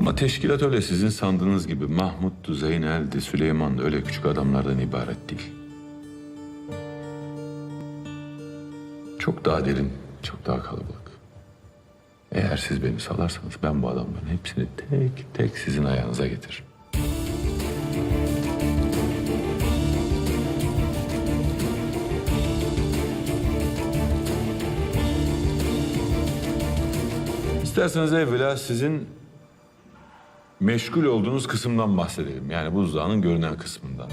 Ama teşkilat öyle sizin sandığınız gibi Mahmut'tu, Zeynel'di, Süleyman öyle küçük adamlardan ibaret değil. Çok daha derin, çok daha kalabalık. Eğer siz beni salarsanız ben bu adamların hepsini tek tek sizin ayağınıza getiririm. İsterseniz evvela sizin meşgul olduğunuz kısımdan bahsedelim. Yani buzdağının görünen kısmından.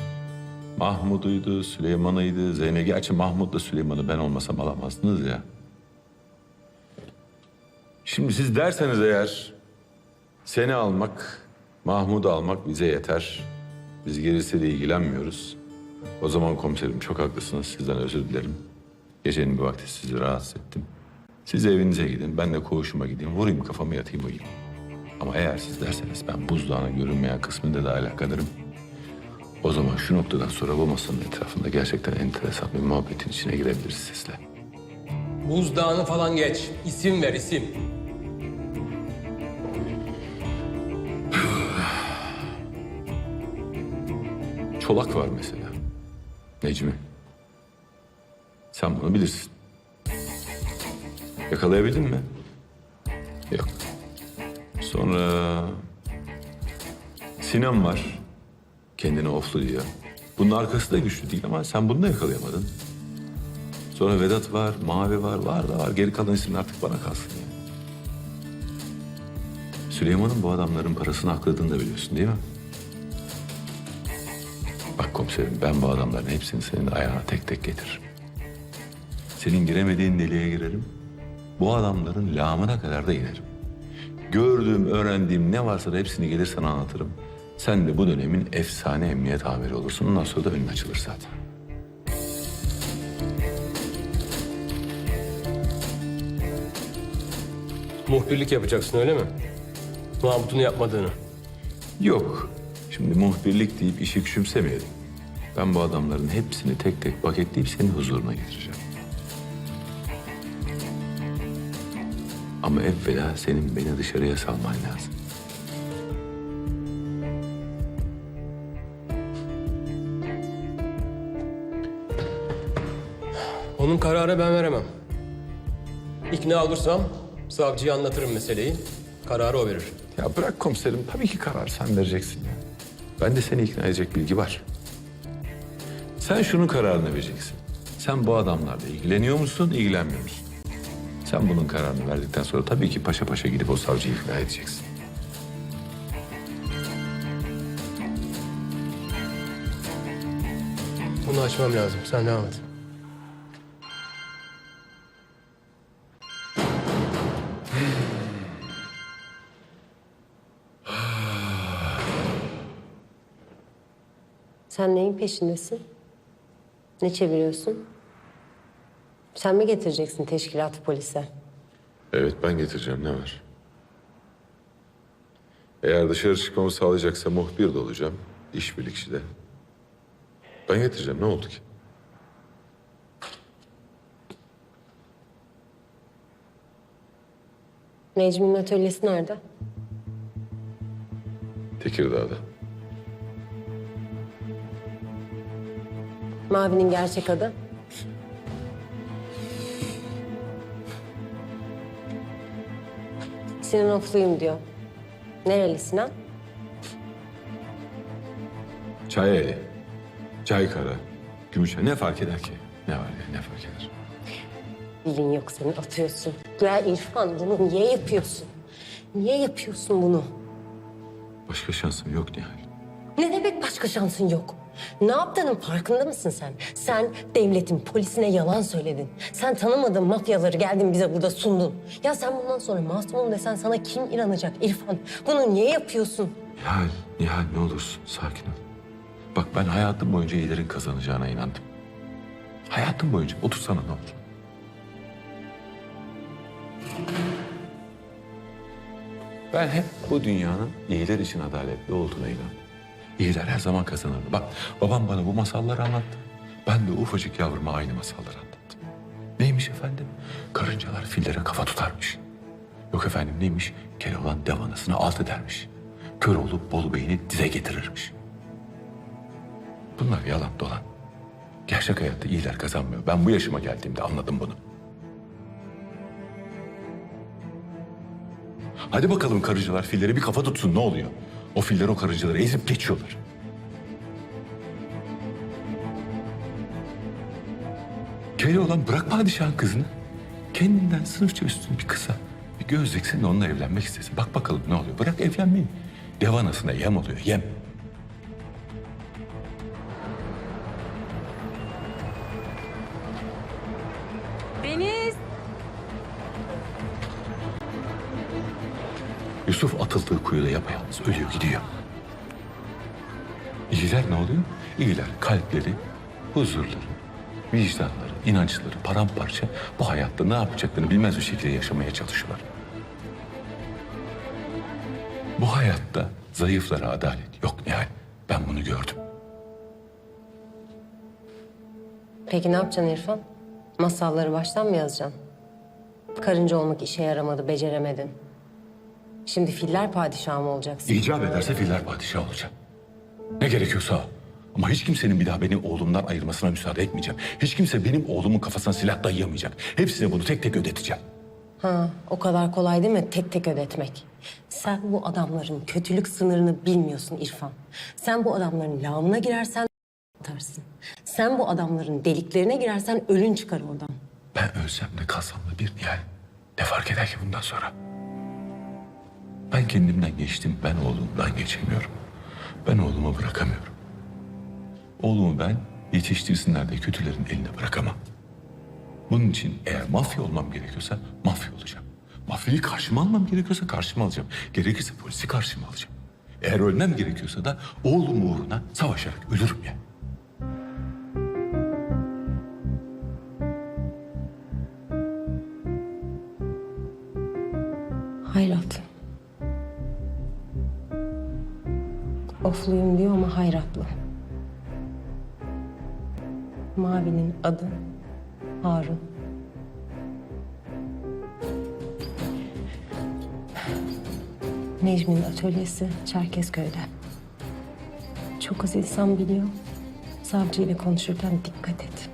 Mahmud'uydu, Süleyman'ıydı, Zeynep. Gerçi Mahmud'la Süleyman'ı ben olmasam alamazdınız ya. Şimdi siz derseniz eğer seni almak, Mahmud'u almak bize yeter. Biz gerisiyle ilgilenmiyoruz. O zaman komiserim çok haklısınız. Sizden özür dilerim. Gecenin bir vakti sizi rahatsız ettim. Siz evinize gidin, ben de koğuşuma gideyim. Vurayım kafamı yatayım uyuyayım. Ama eğer siz derseniz ben buzdağının görünmeyen kısmında da alakadarım. O zaman şu noktadan sonra bu masanın etrafında gerçekten enteresan bir muhabbetin içine girebiliriz sizle. Buzdağını falan geç. İsim ver isim. Çolak var mesela. Necmi. Sen bunu bilirsin. Yakalayabildin mi? Yok. Sonra Sinan var. Kendini oflu diyor. Bunun arkası da güçlü değil ama sen bunu da yakalayamadın. Sonra Vedat var, Mavi var, var da var. Geri kalan isimler artık bana kalsın yani. Süleyman'ın bu adamların parasını akladığını da biliyorsun değil mi? Bak komiserim ben bu adamların hepsini senin ayağına tek tek getiririm. Senin giremediğin deliğe girerim. Bu adamların lağımına kadar da inerim. Gördüğüm, öğrendiğim ne varsa da hepsini gelir sana anlatırım. Sen de bu dönemin efsane emniyet amiri olursun. Ondan sonra da önün açılır zaten. Muhbirlik yapacaksın öyle mi? Mahmut'un yapmadığını. Yok. Şimdi muhbirlik deyip işi küçümsemeyelim. Ben bu adamların hepsini tek tek paketleyip senin huzuruna getireceğim. Ama evvela senin beni dışarıya salman lazım. Onun kararı ben veremem. İkna olursam savcıya anlatırım meseleyi. Kararı o verir. Ya bırak komiserim. Tabii ki karar sen vereceksin ya. Ben de seni ikna edecek bilgi var. Sen şunun kararını vereceksin. Sen bu adamlarla ilgileniyor musun, ilgilenmiyor musun? Sen bunun kararını verdikten sonra tabii ki paşa paşa gidip o savcıyı ikna edeceksin. Bunu açmam lazım. Sen devam et. Sen neyin peşindesin? Ne çeviriyorsun? Sen mi getireceksin teşkilatı polise? Evet ben getireceğim ne var? Eğer dışarı çıkmamı sağlayacaksa muhbir de olacağım. işbirlikçi de. Ben getireceğim ne oldu ki? Necmi'nin atölyesi nerede? Tekirdağ'da. Mavi'nin gerçek adı? Sinan Oflu'yum diyor. Nereli Sinan? Çayeli, Çaykara, Gümüşhane ne fark eder ki? Ne var ya ne fark eder? Dilin yok senin atıyorsun. Ya İrfan bunu niye yapıyorsun? Niye yapıyorsun bunu? Başka şansım yok Nihal. Ne demek başka şansın yok? Ne yaptığının farkında mısın sen? Sen devletin polisine yalan söyledin. Sen tanımadığın mafyaları geldin bize burada sundun. Ya sen bundan sonra masumum desen sana kim inanacak İrfan? Bunu niye yapıyorsun? Nihal, Nihal ne olursun sakin ol. Bak ben hayatım boyunca iyilerin kazanacağına inandım. Hayatım boyunca otursana ne olur. Ben hep bu dünyanın iyiler için adaletli olduğuna inandım. İyiler her zaman kazanırdı. Bak babam bana bu masalları anlattı. Ben de ufacık yavruma aynı masalları anlattım. Neymiş efendim? Karıncalar fillere kafa tutarmış. Yok efendim neymiş? Keloğlan dev anasını alt edermiş. kör olup Bolu Bey'ini dize getirirmiş. Bunlar yalan dolan. Gerçek hayatta iyiler kazanmıyor. Ben bu yaşıma geldiğimde anladım bunu. Hadi bakalım karıcılar filleri bir kafa tutsun ne oluyor? O filler o karıcıları ezip geçiyorlar. Keloğlan bırak padişahın kızını. Kendinden sınıfça üstün bir kıza bir göz diksin de onunla evlenmek istesin. Bak bakalım ne oluyor. Bırak evlenmeyi. Dev anasına yem oluyor yem. Yusuf atıldığı kuyuda yapayalnız ölüyor gidiyor. İyiler ne oluyor? İyiler kalpleri, huzurları, vicdanları, inançları paramparça bu hayatta ne yapacaklarını bilmez bir şekilde yaşamaya çalışıyorlar. Bu hayatta zayıflara adalet yok Nihal. Ben bunu gördüm. Peki ne yapacaksın İrfan? Masalları baştan mı yazacaksın? Karınca olmak işe yaramadı, beceremedin. Şimdi filler padişahı mı olacaksın? İcap ederse filler padişah olacak. Ne gerekiyorsa o. Ama hiç kimsenin bir daha beni oğlumdan ayırmasına müsaade etmeyeceğim. Hiç kimse benim oğlumun kafasına silah dayayamayacak. Hepsine bunu tek tek ödeteceğim. Ha, o kadar kolay değil mi tek tek ödetmek? Sen bu adamların kötülük sınırını bilmiyorsun İrfan. Sen bu adamların lağımına girersen atarsın. Sen bu adamların deliklerine girersen ölün çıkar oradan. Ben ölsem de kalsam da bir Nihal. Ne fark eder ki bundan sonra? Ben kendimden geçtim, ben oğlumdan geçemiyorum. Ben oğlumu bırakamıyorum. Oğlumu ben yetiştirsinler de kötülerin eline bırakamam. Bunun için eğer mafya olmam gerekiyorsa mafya olacağım. Mafyayı karşıma almam gerekiyorsa karşıma alacağım. Gerekirse polisi karşıma alacağım. Eğer ölmem gerekiyorsa da oğlum uğruna savaşarak ölürüm ya. Hayrat. Ofluyum diyor ama hayratlı. Mavi'nin adı Harun. Necmi'nin atölyesi Çerkezköy'de. Çok az insan biliyor. Savcıyla konuşurken dikkat et.